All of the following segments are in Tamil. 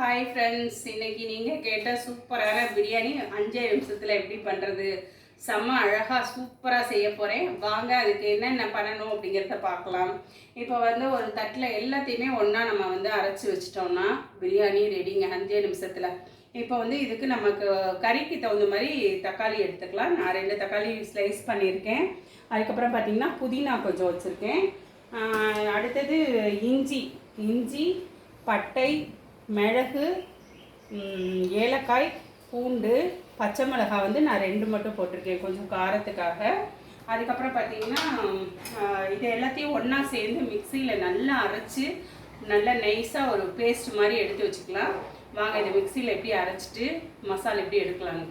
ஹாய் ஃப்ரெண்ட்ஸ் இன்னைக்கு நீங்கள் கேட்ட சூப்பரான பிரியாணி அஞ்சே நிமிஷத்தில் எப்படி பண்ணுறது செம்ம அழகாக சூப்பராக செய்ய போகிறேன் வாங்க அதுக்கு என்னென்ன பண்ணணும் அப்படிங்கிறத பார்க்கலாம். இப்போ வந்து ஒரு தட்டில் எல்லாத்தையுமே ஒன்றா நம்ம வந்து அரைச்சி வச்சிட்டோம்னா பிரியாணி ரெடிங்க அஞ்சே நிமிஷத்தில். இப்போ வந்து இதுக்கு நமக்கு கறிக்கு தகுந்த மாதிரி தக்காளி எடுத்துக்கலாம். நான் ரெண்டு தக்காளி ஸ்லைஸ் பண்ணியிருக்கேன். அதுக்கப்புறம் பார்த்திங்கன்னா புதினா கொஞ்சம் வச்சுருக்கேன். அடுத்தது இஞ்சி இஞ்சி பட்டை மிளகு ஏலக்காய் பூண்டு பச்சை மிளகாய் வந்து நான் ரெண்டு மட்டும் போட்டிருக்கேன். கொஞ்சம் காரத்துக்காக. அதுக்கப்புறம் பார்த்தீங்கன்னா இது எல்லாத்தையும் ஒன்றா சேர்ந்து மிக்சியில் நல்லா அரைச்சி நல்லா நைஸாக ஒரு பேஸ்ட் மாதிரி எடுத்து வச்சுக்கலாம். வாங்க இதை மிக்சியில் எப்படி அரைச்சிட்டு மசாலா எப்படி எடுக்கலாங்க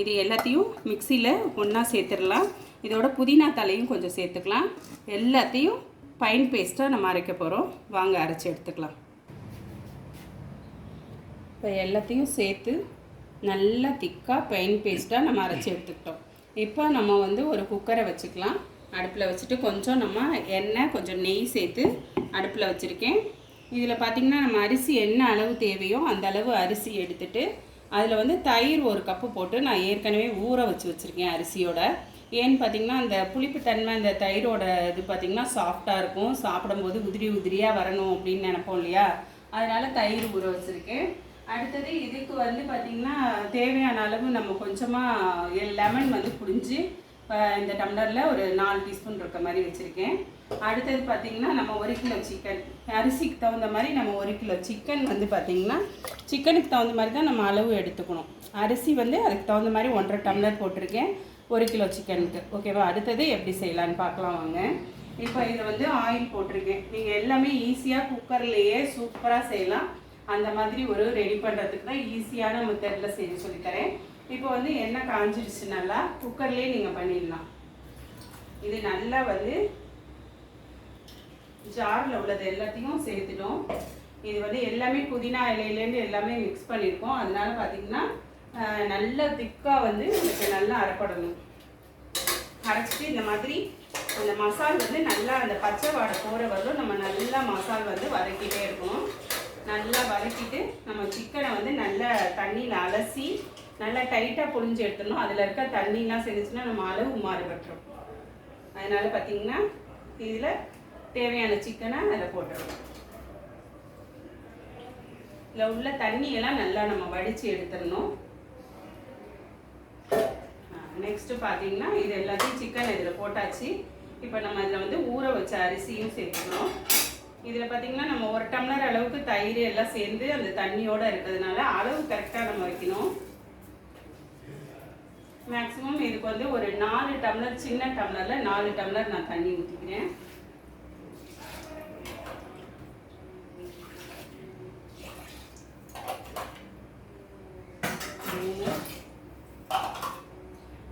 இது எல்லாத்தையும் மிக்சியில் ஒன்றா சேர்த்துடலாம். இதோட புதினா தலையும் கொஞ்சம் சேர்த்துக்கலாம். எல்லாத்தையும் பைன் பேஸ்ட்டாக நம்ம அரைக்க போகிறோம் வாங்க அரைச்சி எடுத்துக்கலாம். இப்போ எல்லாத்தையும் சேர்த்து நல்லா திக்காக பெயின் பேஸ்ட்டாக நம்ம அரைச்சி எடுத்துக்கிட்டோம். இப்போ நம்ம வந்து ஒரு குக்கரை வச்சுக்கலாம். அடுப்பில் வச்சுட்டு கொஞ்சம் நம்ம எண்ணெய் கொஞ்சம் நெய் சேர்த்து அடுப்பில் வச்சுருக்கேன். இதில் பார்த்திங்கன்னா நம்ம அரிசி என்ன அளவு தேவையோ அந்த அளவு அரிசி எடுத்துட்டு அதில் வந்து தயிர் ஒரு கப்பு போட்டு நான் ஏற்கனவே ஊற வச்சு வச்சுருக்கேன் அரிசியோட. ஏன்னு பார்த்தீங்கன்னா அந்த புளிப்பு தன்மை அந்த தயிரோட இது பார்த்திங்கன்னா சாஃப்டாக இருக்கும். சாப்பிடும்போது உதிரி உதிரியாக வரணும் அப்படின்னு நினைப்போம் இல்லையா? அதனால் தயிர் ஊற வச்சுருக்கேன். அடுத்தது இதுக்கு வந்து பார்த்திங்கன்னா தேவையான அளவு நம்ம கொஞ்சமாக லெமன் வந்து புழிஞ்சு இந்த டம்ளரில் ஒரு நாலு டீஸ்பூன் இருக்க மாதிரி வச்சுருக்கேன். அடுத்தது பார்த்திங்கன்னா நம்ம ஒரு கிலோ சிக்கன் அரிசிக்கு தகுந்த மாதிரி நம்ம ஒரு கிலோ சிக்கன் வந்து பார்த்திங்கன்னா சிக்கனுக்கு தகுந்த மாதிரி தான் நம்ம அளவு எடுத்துக்கணும். அரிசி வந்து அதுக்கு தகுந்த மாதிரி ஒன்றரை டம்ளர் போட்டிருக்கேன் ஒரு கிலோ சிக்கனுக்கு ஓகேவா அடுத்தது எப்படி செய்யலான்னு பார்க்கலாம் வாங்க. இப்போ இதை வந்து ஆயில் போட்டிருக்கேன். நீங்கள் எல்லாமே ஈஸியாக குக்கர்லேயே சூப்பராக செய்யலாம். அந்த மாதிரி ஒரு ரெடி பண்ணுறதுக்கு தான் ஈஸியான மெத்தடில் செய்ய சொல்லித்தரேன். இப்போ வந்து எண்ணெய் காஞ்சிடுச்சு நல்லா குக்கர்லேயே நீங்கள் பண்ணிடலாம். இது நல்லா வந்து ஜாரில் உள்ளது எல்லாத்தையும் சேர்த்துட்டோம். இது வந்து எல்லாமே புதினா இலையிலேருந்து எல்லாமே மிக்ஸ் பண்ணியிருக்கோம் அதனால பார்த்தீங்கன்னா ஆஹ், நல்ல திக்காக வந்து உங்களுக்கு நல்லா அரைப்படணும். அரைச்சிட்டு இந்த மாதிரி அந்த மசால் வந்து நல்லா அந்த பச்சை வாடை போகிற வரலும் நம்ம நல்லா மசால் வந்து வதக்கிட்டே இருக்கணும். நல்லா வதக்கிட்டு நம்ம சிக்கனை வந்து நல்லா தண்ணியில் அலசி நல்லா டைட்டாக புழிஞ்சு எடுத்துடணும். அதில் இருக்க தண்ணிலாம் செஞ்சுச்சுன்னா நம்ம அளவு மாறுபட்டுரும். அதனால பார்த்தீங்கன்னா இதில் தேவையான சிக்கனை அதில் போட்டுருவோம் இதில் உள்ள தண்ணியெல்லாம் நல்லா நம்ம வடித்து எடுத்துடணும். நெக்ஸ்ட்டு பார்த்தீங்கன்னா இது எல்லாத்தையும் சிக்கன் இதில் போட்டாச்சு. இப்போ நம்ம இதில் வந்து ஊற வச்ச அரிசியும் சேர்த்துக்கணும். இதில் பார்த்தீங்கன்னா நம்ம ஒரு டம்ளர் அளவுக்கு தயிர் எல்லாம் சேர்ந்து அந்த தண்ணியோட இருக்கிறதுனால அளவு கரெக்டாக நம்ம வைக்கணும். மேக்ஸிமம் இதுக்கு வந்து ஒரு நாலு டம்ளர் சின்ன டம்ளரில் நாலு டம்ளர் நான் தண்ணி ஊற்றிக்கிறேன் மூணு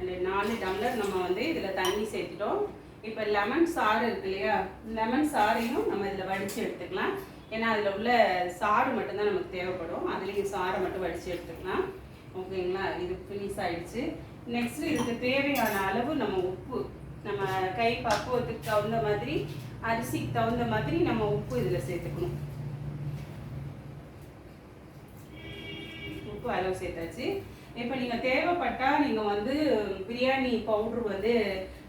அந்த நாலு டம்ளர் நம்ம வந்து இதில் தண்ணி சேர்த்துட்டோம் இப்போ லெமன் சாறு இருக்கு இல்லையா? லெமன் சாறையும் நம்ம இதில் வடித்து எடுத்துக்கலாம். ஏன்னா அதில் உள்ள சாறு மட்டும்தான் நமக்கு தேவைப்படும். அதுலேயும் சாறை மட்டும் வடித்து எடுத்துக்கலாம். ஓகேங்களா? இது ஃபினிஷ் ஆயிடுச்சு. நெக்ஸ்ட் இதுக்கு தேவையான அளவு நம்ம உப்பு. நம்ம கை பக்குவத்துக்கு தகுந்த மாதிரி அரிசிக்கு தகுந்த மாதிரி நம்ம உப்பு இதில் சேர்த்துக்கணும். உப்பு அளவு சேர்த்தாச்சு. இப்போ நீங்கள் தேவைப்பட்டால் நீங்கள் வந்து பிரியாணி பவுட்ரு வந்து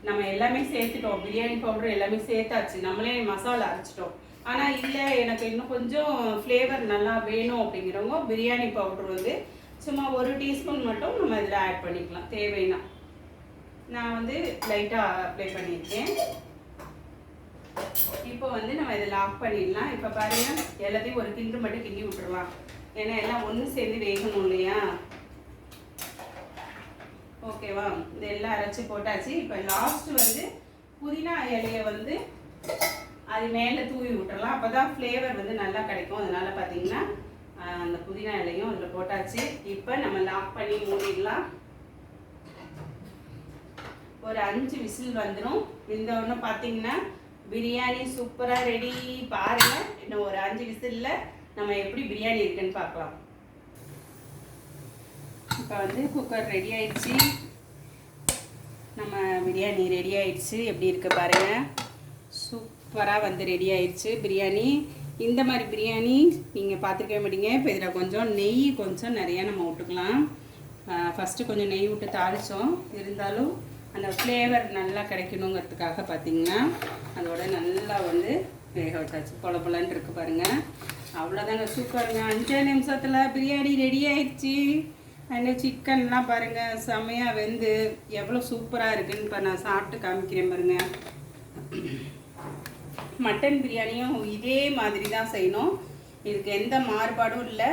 நம்ம எல்லாமே சேர்த்துட்டோம். பிரியாணி பவுட்ரு எல்லாமே சேர்த்தாச்சு. நம்மளே மசாலா அரைச்சிட்டோம். ஆனால் இல்லை எனக்கு இன்னும் கொஞ்சம் ஃப்ளேவர் நல்லா வேணும் அப்படிங்கிறவங்க பிரியாணி பவுட்ரு வந்து சும்மா ஒரு டீஸ்பூன் மட்டும் நம்ம இதில் ஆட் பண்ணிக்கலாம். தேவைன்னா. நான் வந்து லைட்டாக அப்ளை பண்ணியிருக்கேன். இப்போ வந்து நம்ம இதை லாக் பண்ணிடலாம். இப்போ பாருங்க எல்லாத்தையும் ஒரு கிண்டு மட்டும் கிண்டி விட்டுருலாம் ஏன்னா எல்லாம் ஒன்று சேர்ந்து வேகணும் இல்லையா? ஓகேவா? இதெல்லாம் அரைச்சி போட்டாச்சு. இப்போ லாஸ்ட் வந்து புதினா இலையை வந்து அது மேலே தூவி விட்டுறலாம். அப்போ தான் ஃப்ளேவர் வந்து நல்லா கிடைக்கும். அதனால பார்த்தீங்கன்னா அந்த புதினா இலையும் அதில் போட்டாச்சு. இப்போ நம்ம லாக் பண்ணி மூடிடலாம். ஒரு அஞ்சு விசில் வந்துடும் இந்த ஒன்று பார்த்தீங்கன்னா பிரியாணி சூப்பராக ரெடி பாருங்கள் இன்னும் ஒரு அஞ்சு விசிலில் நம்ம எப்படி பிரியாணி இருக்குன்னு பார்க்கலாம் இப்போ வந்து குக்கர் ரெடி ஆயிடுச்சு. நம்ம பிரியாணி ரெடி ஆயிடுச்சு. எப்படி இருக்கு பாருங்க. சூப்பராக வந்து ரெடி ஆயிடுச்சு பிரியாணி. இந்த மாதிரி பிரியாணி நீங்கள் பார்த்துருக்கவே மாட்டீங்க. இப்போ இதில் கொஞ்சம் நெய் கொஞ்சம் நிறையா நம்ம விட்டுக்கலாம் ஃபஸ்ட்டு கொஞ்சம் நெய் விட்டு தாளித்தோம் இருந்தாலும் அந்த ஃப்ளேவர் நல்லா கிடைக்கணுங்கிறதுக்காக பார்த்தீங்கன்னா அதோட நல்லா வந்து வேக வச்சாச்சு. பொல பொலன்னு இருக்குது பாருங்கள் அவ்வளோதாங்க சூப்பருங்க அஞ்சே நிமிஷத்தில் பிரியாணி ரெடி ஆயிடுச்சு. அண்ட் சிக்கன்லாம் பாருங்கள் செமையாக வெந்து எவ்வளோ சூப்பராக இருக்குன்னு இப்போ நான் சாப்பிட்டு காமிக்கிறேன் பாருங்கள் மட்டன் பிரியாணியும் இதே மாதிரி தான் செய்யணும். இதுக்கு எந்த மாறுபாடும் இல்லை.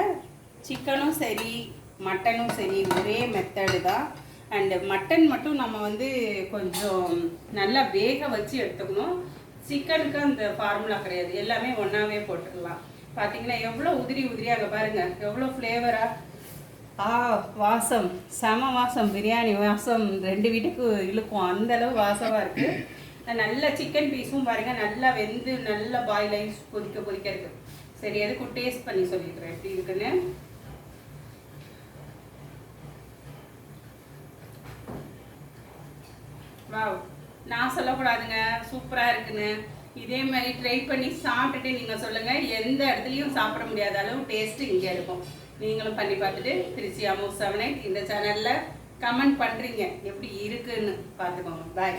சிக்கனும் சரி மட்டனும் சரி ஒரே மெத்தடு தான். அண்டு மட்டன் மட்டும் நம்ம வந்து கொஞ்சம் நல்லா வேக வச்சு எடுத்துக்கணும். சிக்கனுக்கு அந்த ஃபார்முலா கிடையாது. எல்லாமே ஒன்றாவே போட்டுக்கலாம். பார்த்தீங்கன்னா எவ்வளோ உதிரி உதிரியாக பாருங்கள் எவ்வளோ ஃப்ளேவராக ஆ வாசம். செம வாசம். பிரியாணி வாசம். ரெண்டு வீட்டுக்கு இழுக்கும். அந்த அளவு வாசமாக இருக்குது நல்ல சிக்கன் பீஸும் பாருங்க. நல்லா வெந்து நல்லா பாயில் ஆகி கொதிக்க கொதிக்க இருக்கு. சரி எதுக்கும் டேஸ்ட் பண்ணி சொல்லிக்கிறேன். எப்படி இருக்குன்னு? வாவ். நான் சொல்லக்கூடாதுங்க. சூப்பராக இருக்குன்னு. இதே மாதிரி ட்ரை பண்ணி சாப்பிட்டுட்டு நீங்கள் சொல்லுங்கள் எந்த இடத்துலையும் சாப்பிட முடியாத அளவு டேஸ்ட்டு இங்கே இருக்கும். நீங்களும் பண்ணி பார்த்துட்டு திருச்சி அமூர் செவனை இந்த சேனலில் கமெண்ட் பண்ணுறீங்க எப்படி இருக்குன்னு பார்த்துக்கோங்க. பாய்